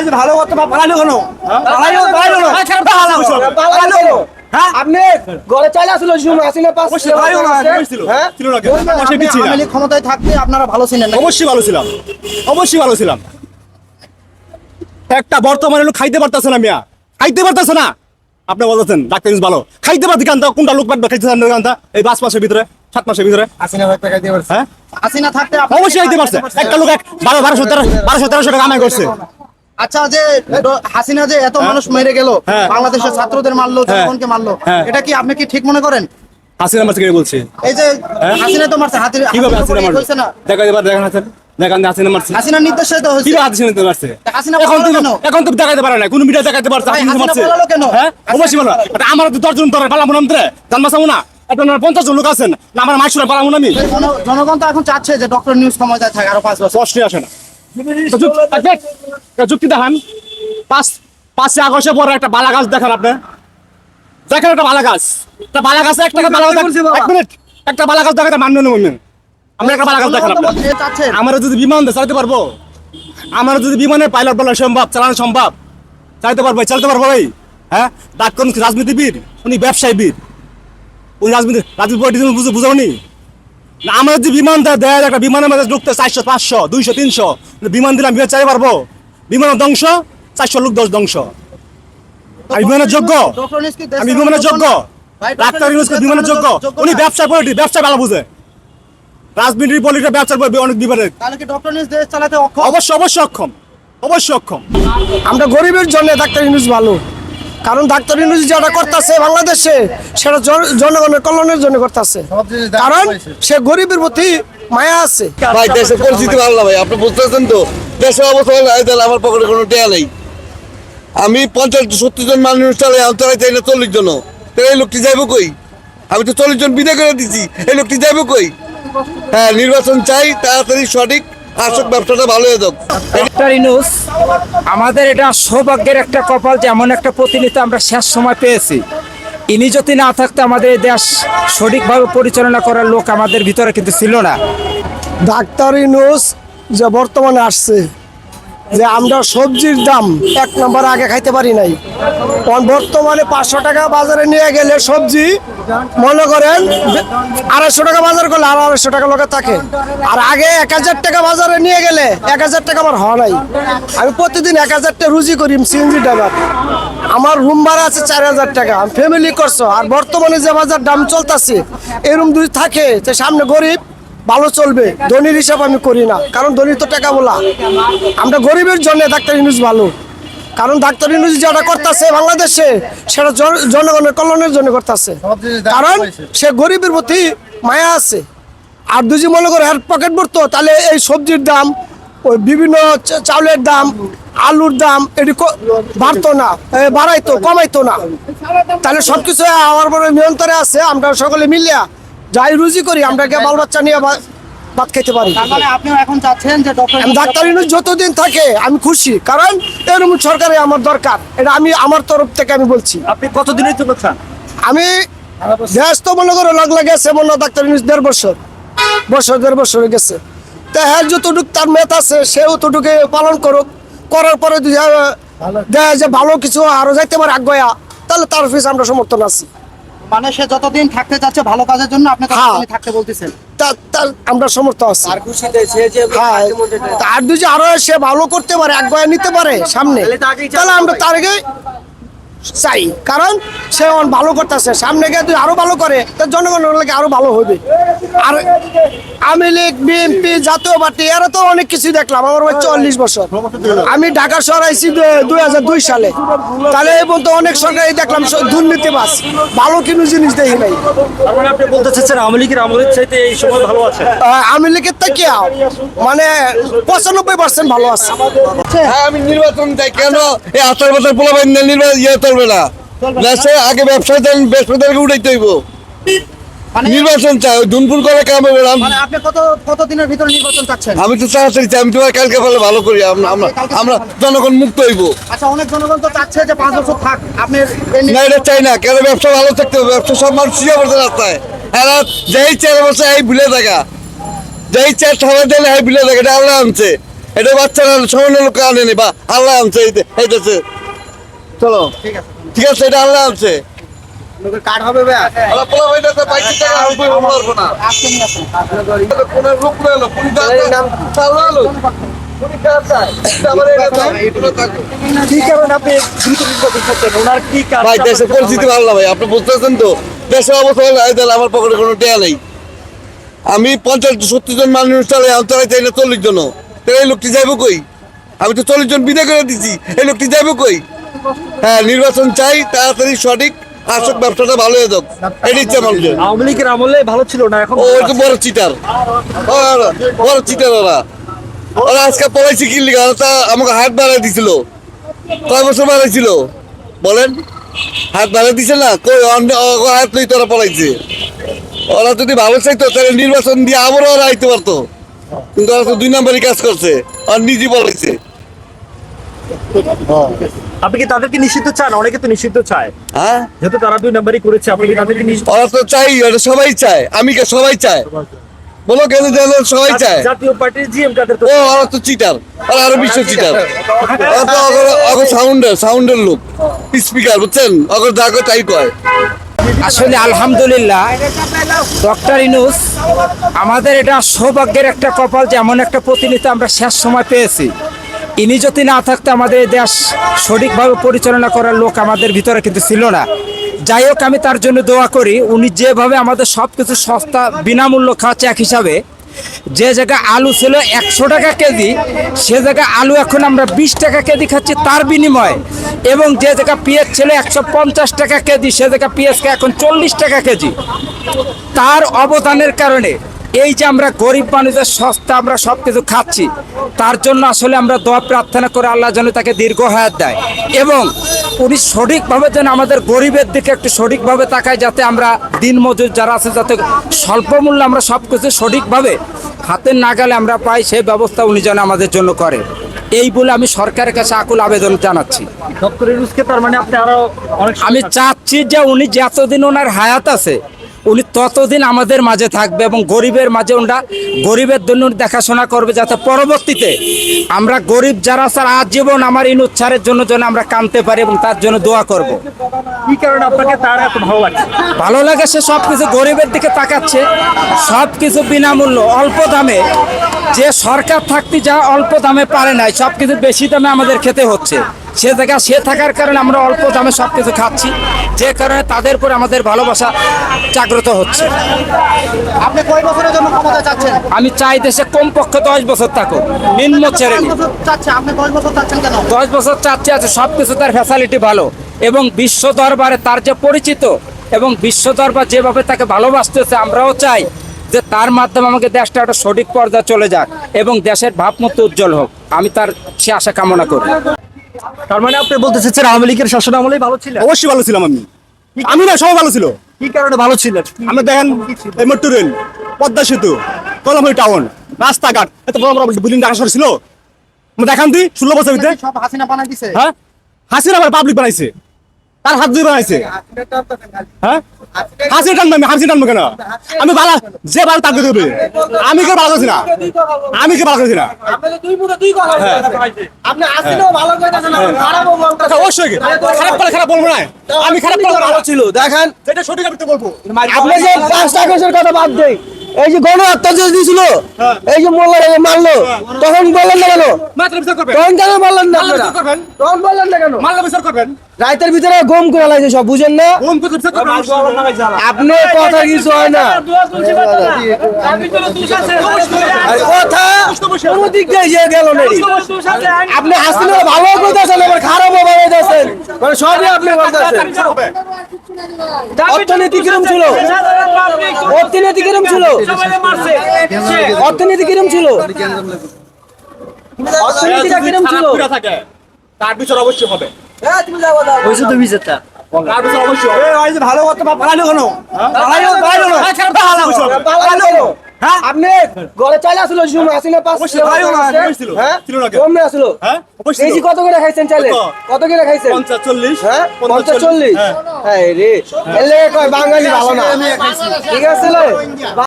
যদি ভালো করতে পা- পালাইলো কেন কেন? পালাইলো কেন? হ্যাঁ? আপনি ঘরে চলে আসলো জুম আসিনা পাস। হ্যাঁ? ক্ষমতায় থাকতে আপনারা ভালো ছিলেন অবশ্যই ভালো ছিলাম। অবশ্যই ভালো ছিলাম। একটা বর্তমানে লোক খাইতে পারতেছে না মিয়া। খাইতে পারতেছে না। আপনি বলতেছেন ডাক্তার ভালো। খাইতে পারতে কান্তা কোনটা লোক পাঠবে খাইতে পারবে কান্তা এই পাঁচ মাসের ভিতরে সাত মাসের ভিতরে। আসিনা টাকা দিয়ে পারছে। হ্যাঁ? আসিনা থাকতে অবশ্যই খাইতে পারছে। একটা লোক এক বারো বারোশো তেরো বারোশো তেরোশো টাকা কামাই করছে। আচ্ছা যে হাসিনা যে এত মানুষ মেরে গেল হ্যাঁ। বাংলাদেশের ছাত্রদের মারলো হ্যাঁ। জনগণকে মারলো হ্যাঁ। এটা কি আপনি কি ঠিক মনে করেন? হাসিনা মারছে কে বলছে? এই যে হ্যাঁ? হাসিনা তো মারছে কীভাবে হাসিনা মারছে না। দেখা এবার দেখান হাসিনা। দেখান হাসিনা মারছে। হাসিনার নির্দেশে তো হয়েছে। কীভাবে হাসিনা দিতে পারছে হাসিনা এখন তো? এখন তো দেখাতে পারে না কোন মিডিয়া দেখাতে পারছে ভাই, হাসিনা হাসিনা মারছে। কেন? হ্যাঁ? অবশ্যই বলো। এটা আমার তো দশজন ধরে পালাবো না পঞ্চাশ জন লোক আছেন। না আমার আমি। জনগণ তো এখন চাচ্ছে যে ডক্টর নিউজ ক্ষমতায় থাকে আরও পাঁচ বছর। কষ্টে আসে না। যুক্তি দেখান। পাঁচ পরে একটা বালা গাছ দেখান আপনি। দেখেন একটা বালা গাছ একটা বালা গাছ একটা বালা গাছ এক মিনিট। একটা বালা গাছ দেখাতে মান্য নেব আমরা একটা বালা গাছ দেখান জনগণ তো আপনার বলছে, চাচ্ছে আমরা যদি বিমান চালাতে পারব আমরা যদি বিমানে পাইলট বলা সম্ভব চালানো সম্ভব চালাতে পারব চালাতে পারব ভাই। হ্যাঁ? ডাক কোন রাজনীতিবিদ? উনি ব্যবসায়ীবিদ উনি রাজনীতি রাজনীতি বুঝে বুঝাওনি না আমরা যদি বিমানটা দেয় দেয় একটা বিমানের মধ্যে ঢুকতে চারশো পাঁচশো দুইশো তিনশো বিমান দিলাম বিমান চাই পারব? বিমানের ধ্বংস চারশো লোক দশ ধ্বংস। আমি বিমানের যোগ্য? আমি বিমানের যোগ্য? ডাক্তার বিমানের যোগ্য? উনি ব্যবসা পলিটি ব্যবসা ভালো বুঝে। রাজনীতি পলিটিকা ব্যবসার অনেক বিপদের। তাহলে কি ডক্টর নিউজ দেশ চালাতে অক্ষম? অবশ্যই অবশ্যই অক্ষম। অবশ্যই অক্ষম। আমরা গরিবের জন্য ডাক্তার ইউনুস ভালো। কারণ ডাক্তার ইউনুস যেটা করতেছে বাংলাদেশে, সেটা জনগণের কল্যাণের জন্য করতেছে। কারণ সে গরিবের প্রতি মায়া আছে। ভাই, দেশের পরিস্থিতি ভালো না ভাই, আপনি বুঝতেছেন তো? দেশের অবস্থা আমার পকেটে কোনো টেয়া নেই। আমি পঞ্চাশ সত্তর জন মানুষ চালাই আমি চালাই চাই না চল্লিশ জন তাহলে এই লোকটি যাইব কই? আমি তো চল্লিশ জন বিদায় করে দিচ্ছি এই লোকটি যাইব কই? হ্যাঁ নির্বাচন চাই, তাড়াতাড়ি সঠিক আসক ব্যবসাটা ভালো হয়ে যাক ডক্টর ইনুস আমাদের এটা সৌভাগ্যের একটা কপাল যে এমন একটা প্রতিনিধি আমরা শেষ সময় পেয়েছি। ইনি যদি না থাকতে আমাদের এই দেশ সঠিকভাবে পরিচালনা করার লোক আমাদের ভিতরে কিন্তু ছিল না। ডাক্তার ইনুস যে বর্তমানে আসছে যে আমরা সবজির দাম এক নম্বর আগে খাইতে পারি নাই। কারণ বর্তমানে পাঁচশো টাকা বাজারে নিয়ে গেলে সবজি, মনে করেন, আড়াইশো টাকা বাজার করলে আর আড়াইশো টাকা লোকে থাকে। আর আগে এক হাজার টাকা বাজারে নিয়ে গেলে এক হাজার টাকা আমার হওয়া নাই। আমি প্রতিদিন এক হাজার টাকা রুজি করি সিএনজি ড্রাইভার। আমার রুম ভাড়া আছে চার হাজার টাকা। আমি ফ্যামিলি করছ। আর বর্তমানে যে বাজার দাম চলতেছে, এরকম যদি থাকে, যে সামনে গরিব ভালো চলবে। ধনির হিসাব আমি করি না। কারণ ধনী তো টাকা বলা। আমরা গরিবের জন্য ডাক্তার ইউনুস ভালো। কারণ ডাক্তার ইউনুস যেটা করতেছে বাংলাদেশে, সেটা জনগণের কল্যাণের জন্য করতেছে। কারণ সে গরিবের প্রতি মায়া আছে। আর দুজি মনে করে এর পকেট ভরতো, তাহলে এই সবজির দাম, ওই বিভিন্ন চাউলের দাম, আলুর দাম, এটি বাড়তো না বাড়াইতো, কমাইতো না। তাহলে সবকিছু আমার বড় নিয়ন্ত্রণে আছে, আমরা সকলে মিলিয়া যাই রুজি করি আমরা গিয়ে বাল বাচ্চা নিয়ে ভাত খেতে পারি। মানে আপনিও এখন চাচ্ছেন যে ডক্টর আমি ডাক্তার ইউনুস যতদিন থাকে আমি খুশি। কারণ এরকম সরকারে আমার দরকার। এটা আমি আমার তরফ থেকে আমি বলছি। আপনি কতদিনের জন্য চান? আমি দেশ তো মনে করো লাগলা গেছে মনে ডাক্তার ইউনুস দেড় বছর। বছর দেড় বছর হয়ে গেছে। তা হ্যাঁ যতটুক তার মেত আছে সে অতটুকু পালন করুক। করার পরে দেয় যে ভালো কিছু আরও যাইতে পারে আগ্রয়া তাহলে তার অফিস আমরা সমর্থন আছি। মানে সে যতদিন থাকতে চাচ্ছে ভালো কাজের জন্য আপনি হ্যাঁ। থাকতে বলতেছেন। তার আমরা সমর্থ আছি। হ্যাঁ তার যদি আরও সে ভালো করতে পারে আগ্রহ নিতে পারে সামনে তাহলে আমরা তার আগে চাই। কারণ সে অন ভালো করতেছে। সামনে গিয়ে যদি আরও ভালো করে তো জনগণের লাগে আরও ভালো হবে আর আওয়ামী লীগ বিএনপি জাতীয় পার্টি এরা তো অনেক কিছু দেখলাম। আমার বয়স চল্লিশ বছর। আমি ঢাকা শহর আইসি দুই হাজার দুই সালে। তাহলে এই পর্যন্ত অনেক সরকারি দেখলাম দুর্নীতিবাস ভালো কোনো জিনিস দেখি নাই। আওয়ামী লীগের লীগের থেকে মানে পঁচানব্বই পার্সেন্ট ভালো আছে। হ্যাঁ আমি নির্বাচন চাই। কেন? এই আঠারো বছর পোলাবেন নির্বাচন ইয়ে চলবে না। দেশে আগে ব্যবসা দেন উঠাইতে হইব। মানে নির্বাচন চাই দুনপুর করে কাম হবে মানে আপনি কত কত দিনের ভিতরে নির্বাচন চাচ্ছেন? আমি তো আমি তোমার কালকে ফেলে ভালো করি। আমরা আমরা জনগণ মুক্ত হইব। আচ্ছা অনেক জনগণ তো চাচ্ছে যে পাঁচ বছর থাক আপনি না এটা চাই না। কেন ব্যবসা ভালো থাকতে হবে? ব্যবসা সব মানুষ পড়তে রাস্তায়। এরা যেই চেয়ার বসে এই ভুলে থাকা। যেই চেয়ার সবাই দিলে এই ভুলে থাকে। এটা আল্লাহ আনছে। এটা বাচ্চারা সামান্য লোক আনেনি বা আল্লাহ আনছে এই দেশে চলো। ঠিক আছে। এটা আল্লাহ আনছে। হবে ভাই? ভাই দেশের পরিস্থিতি ভালো না ভাই আপনি বুঝতেছেন তো? দেশের অবস্থা ভালো আমার পকেটে কোনো টেয়া নেই। আমি পঞ্চাশ সত্তর জন মানুষ চালাই আমি চালাই চাই না চল্লিশ জন এই লোকটি যাইবো কই? আমি তো চল্লিশ জন বিদায় করে দিচ্ছি এই লোকটি যাইবো কই? হ্যাঁ নির্বাচন চাই তাড়াতাড়ি সঠিক আসক ব্যবসাটা ভালো হয়ে যাক। এটি ইচ্ছা মানুষের আওয়ামী লীগের আমলে ভালো ছিল না এখন ও তো বড় চিটার। বড় চিটার ওরা। ওরা আজকে পড়াইছে কি লিগা? ওরা তা আমাকে হাত বাড়াই দিছিল। কয় বছর বাড়াইছিল? বলেন। হাত বাড়াই দিছে না? কই হাত লই তোরা পড়াইছে ওরা যদি ভালো চাইতো তাহলে নির্বাচন দিয়ে আবারও ওরা আইতে পারতো। কিন্তু দুই নম্বরই কাজ করছে আর নিজে বলাইছে আপনি কি তাদেরকে নিষিদ্ধ চান? অনেকে তো নিষিদ্ধ চায়। হ্যাঁ? যেহেতু তারা দুই নাম্বারই করেছে আপনি কি তাদেরকে নিষিদ্ধ ওরা তো চাই ওরা সবাই চায়। আমি কে সবাই চায়। বলো কেন সবাই চায়। জাতীয় পার্টির জিএম কাদের ও ওরা তো চিটার ওরা আরও বিশ্ব চিটার ওরা তো অগর সাউন্ডার সাউন্ডের লোক। স্পিকার বুঝছেন? অগর যা তাই কয়। আসলে আলহামদুলিল্লাহ, ডক্টর ইনুস, আমাদের এটা সৌভাগ্যের একটা কপাল যে এমন একটা প্রতিনিধি আমরা শেষ সময় পেয়েছি। ইনি যদি না থাকতে আমাদের এই দেশ সঠিকভাবে পরিচালনা করার লোক আমাদের ভিতরে কিন্তু ছিল না। যাই হোক, আমি তার জন্য দোয়া করি, উনি যেভাবে আমাদের সব কিছু সস্তা বিনামূল্য খাওয়া এক হিসাবে যে জায়গায় আলু ছিল একশো টাকা কেজি, সে জায়গায় আলু এখন আমরা বিশ টাকা কেজি খাচ্ছি তার বিনিময়ে। এবং যে জায়গায় পেঁয়াজ ছিল একশো পঞ্চাশ টাকা কেজি, সে জায়গায় পেঁয়াজকে এখন চল্লিশ টাকা কেজি। তার অবদানের কারণে এই যে আমরা গরিব মানুষের সস্তা আমরা সব কিছু খাচ্ছি, তার জন্য আসলে আমরা দোয়া প্রার্থনা করে আল্লাহ যেন তাকে দীর্ঘ হায়াত দেয়। এবং উনি সঠিকভাবে যেন আমাদের গরিবের দিকে একটু সঠিকভাবে তাকায় যাতে আমরা দিন মজুর যারা আছে যাতে স্বল্প মূল্যে আমরা সব কিছু সঠিকভাবে হাতের নাগালে আমরা পাই সেই ব্যবস্থা উনি যেন আমাদের জন্য করে। এই বলে আমি সরকারের কাছে আকুল আবেদন জানাচ্ছি। মানে আমি চাচ্ছি যে উনি যতদিন ওনার হায়াত আছে উনি ততদিন আমাদের মাঝে থাকবে এবং গরিবের মাঝে ওনারা গরিবের জন্য দেখাশোনা করবে যাতে পরবর্তীতে আমরা গরিব যারা স্যার আজীবন আমার ইন উচ্চারের জন্য যেন আমরা কানতে পারি এবং তার জন্য দোয়া করব। কি কারণে আপনাকে তার এত ভালো লাগছে? ভালো লাগে সে সব কিছু গরিবের দিকে তাকাচ্ছে সব কিছু বিনামূল্য অল্প দামে। যে সরকার থাকতে যা অল্প দামে পারে নাই সব কিছু বেশি দামে আমাদের খেতে হচ্ছে। সে জায়গা সে থাকার কারণে আমরা অল্প দামে সব কিছু খাচ্ছি। যে কারণে তাদের উপর আমাদের ভালোবাসা জাগ্রত হচ্ছে। আপনি কয় বছরের জন্য ক্ষমতা চাচ্ছেন আমি চাই দেশে কমপক্ষে দশ বছর থাকুক নিম্ন শ্রেণি দশ বছর চাচ্ছে আছে সব কিছু তার ফ্যাসিলিটি ভালো। এবং বিশ্ব দরবারে তার যে পরিচিত এবং বিশ্ব দরবার যেভাবে তাকে ভালোবাসতেছে আমরাও চাই যে তার মাধ্যমে আমাকে দেশটা একটা সঠিক পর্যায়ে চলে যাক এবং দেশের ভাবমূর্তি উজ্জ্বল হোক। আমি তার সে আশা কামনা করি। তার মানে আপনি বলতে চাচ্ছেন আওয়ামী লীগের শাসন আমলেই ভালো ছিল? অবশ্যই ভালো ছিলাম আমি। আমি না সবাই ভালো ছিল। কি কারণে ভালো ছিল আমরা দেখেন এই মেট্রো রেল পদ্মা সেতু কলমপুর টাউন রাস্তাঘাট এত বড় বড় বিল্ডিং ঢাকা শহর ছিল? আমরা দেখান তুই ষোলো বছর ভিতরে। সব হাসিনা বানাই দিছে। হ্যাঁ? হাসিনা আবার পাবলিক বানাইছে। তার হাত দিয়ে বানাইছে হ্যাঁ? হাসি টানবো আমি হাসি টানবো কেন? আমি বালা যে ভালো তাকে দেবে আমি কে ভালো করছি না। আমি কে ভালো করছি না। আচ্ছা, অবশ্যই খারাপ করে খারাপ বলব না। আমি খারাপ করে ভালো ছিল দেখেন। যেটা সঠিক আমি তো বলব। আপনি যে পাঁচটা কেসের কথা বাদ দেই এই যে গণহত্যা যে দিয়েছিল এই যে মোল্লার এই মারলো তখন বললেন না কেন মাত্র বিচার তখন কেন বললেন না মাল্লা তখন বললেন না কেন মাল্লা বিচার করবেন রাইতের ভিতরে গম করে লাগছে সব বুঝেন না আপনার কথা কিছু হয় না কথা কোনো দিক দিয়ে যে গেল না আপনি আসলে ভালো করতেছেন আবার খারাপও ভালো করতেছেন মানে সবই আপনি বলতেছেন অর্থনীতি কিরম ছিল? অর্থনীতি কিরম ছিল? অর্থনীতি কিরম ছিল? অর্থনীতিটা কিরম ছিল? তার বিচার অবশ্যই হবে। তো অবশ্যই ভালো কথা পালালো কেন? পালালো পালালো পালালো হ্যাঁ? আপনি ঘরে চাইলে আসলো আসিনা পাঁচ ছিল। হ্যাঁ? ছিল না আসলো। হ্যাঁ? কত করে খাইছেন চাইলে? কত? করে খাইছেন? পঞ্চাশ চল্লিশ। হ্যাঁ? পঞ্চাশ চল্লিশ। হ্যাঁ। হ্যাঁ রে। এলে কয় বাঙালি ভালো না। ঠিক আছে